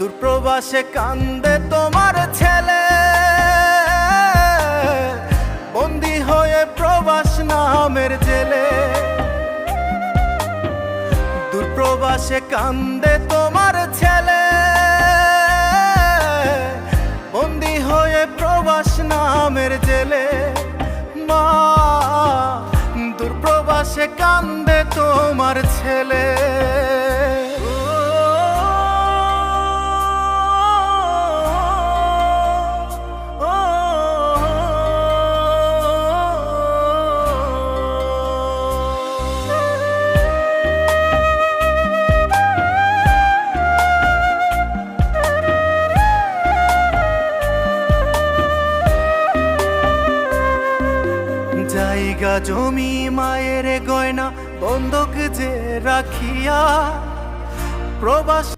দূরপ্রবাসে কান্দে তোমার ছেলে। বন্দি হয়ে প্রবাস নামের জেলে। দূরপ্রবাসে কান্দে তোমার ছেলে। বন্দি হয়ে প্রবাস নামের জেলে। মা দূরপ্রবাসে কান্দে তোমার ছেলে। জায়গা জমি মায়ের গয়না বন্ধক যে রাখিয়া প্রবাস